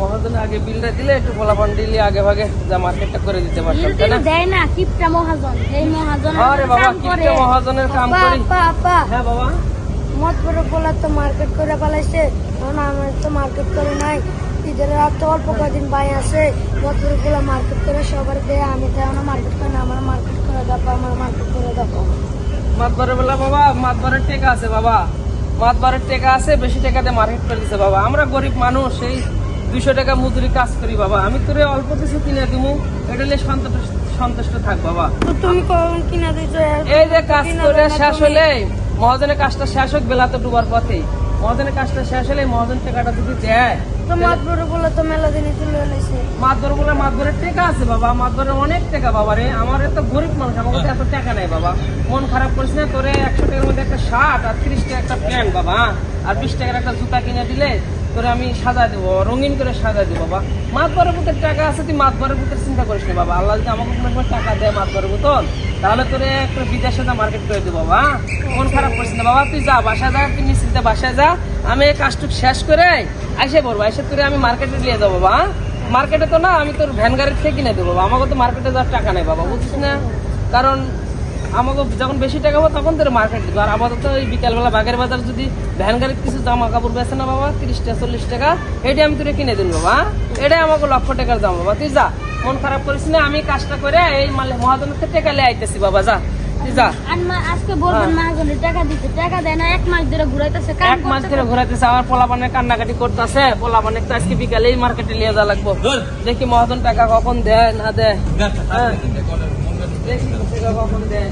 মহাজন আগে বিলটা দিলে একটু ফলাফল দিলে আগে ভাগে যা মার্কেটটা করে দিতে পারতাম তাই না? দেয় না কিপটা মহাজন এই মহাজন আরে বাবা কিপটা মহাজনের কাম করি। হ্যাঁ বাবা। মত করে বলা তো মার্কেট করে পালাইছে আমার তো মার্কেট করে নাই। ঈদের রাত তো অল্প কদিন বাই আছে মত করে বলা মার্কেট করে সবার দেয় আমি মার্কেট করে না আমার মার্কেট করে দেখো আমার মার্কেট করে দেখো মাতবারের বেলা বাবা মাতবারের টেকা আছে বাবা। মাতবারের টেকা আছে বেশি টাকাতে মার্কেট করে দিছে বাবা। আমরা গরিব মানুষ এই দুইশো টাকা মজুরি কাজ করি বাবা। আমি তোরে অল্প কিছু কিনে দিমু এটা নিয়ে সন্তুষ্ট সন্তুষ্ট থাক বাবা। তুমি কখন কিনা দিছো? এই যে কাজ করে শেষ হলে মহাজনের কাজটা শেষ হোক বেলা তো ডুবার পথে। মহাজনের কাজটা শেষ হলে মহাজন টাকাটা যদি দেয় তো মাত বলে তো মেলা দিনে চলে এলাইছে মাতবর বলে মাতবরের টাকা আছে বাবা। মাতবরের অনেক টাকা বাবা রে। আমার গরিব মানুষ আমার কাছে এত টাকা নাই বাবা। মন খারাপ করিস না তোরে একশো টাকার মধ্যে একটা শার্ট আর তিরিশ টাকা একটা প্যান্ট বাবা। আর বিশ টাকার একটা জুতা কিনে দিলে তোরে আমি সাজা দেবো, রঙিন করে সাজা দেবো, বাবা। মাতবরের বুকের টাকা আছে, তুই মাতবরের বুকের চিন্তা করিস না, বাবা। আল্লাহ যদি আমাকে কোনো সময় টাকা দেয় মাতবরের বুতল, তাহলে তোরে একটা বিদেশে যা মার্কেট করে দেবো, বাবা। মন খারাপ করিস না, বাবা। তুই যা বাসা যা, তুই নিশ্চিন্তে বাসায় যা। আমি এই কাজটুক শেষ করে আইসে পড়ব, আইসে তোরে আমি মার্কেটে নিয়ে যাব, বাবা। মার্কেটে তো না, আমি তোর ভ্যান গাড়ির থেকে কিনে দেবো, বাবা। আমাকে তো মার্কেটে যাওয়ার টাকা নেই, বাবা বুঝছিস না? কারণ আমাকে যখন বেশি টাকা হবে তখন তোর মার্কেট দিব আর আপাতত ওই বিকালবেলা বাগের বাজার যদি ভ্যান গাড়ির কিছু জামা কাপড় বেছে না বাবা তিরিশ টাকা চল্লিশ টাকা এটা আমি তোরে কিনে দিন বাবা এটাই আমাকে লক্ষ টাকার দাম বাবা তুই যা মন খারাপ করিস না আমি কাজটা করে এই মালে মহাজনের থেকে টাকা লিয়ে আইতেছি বাবা যা তুই যা আর মা- আজকে বলবেন হ্যাঁ। টাকা দিতে টাকা দেয় না এক মাস ধরে ঘুরাইতেছে কাম এক মাস ধরে পোলাপানের কান্নাকাটি করতেছে পোলাপানের তো আজকে বিকালেই মার্কেটে নিয়ে যা লাগবো দেখি মহাজন টাকা কখন দেয় না দেয় হ্যাঁ। দেখি টাকা কখন দেয়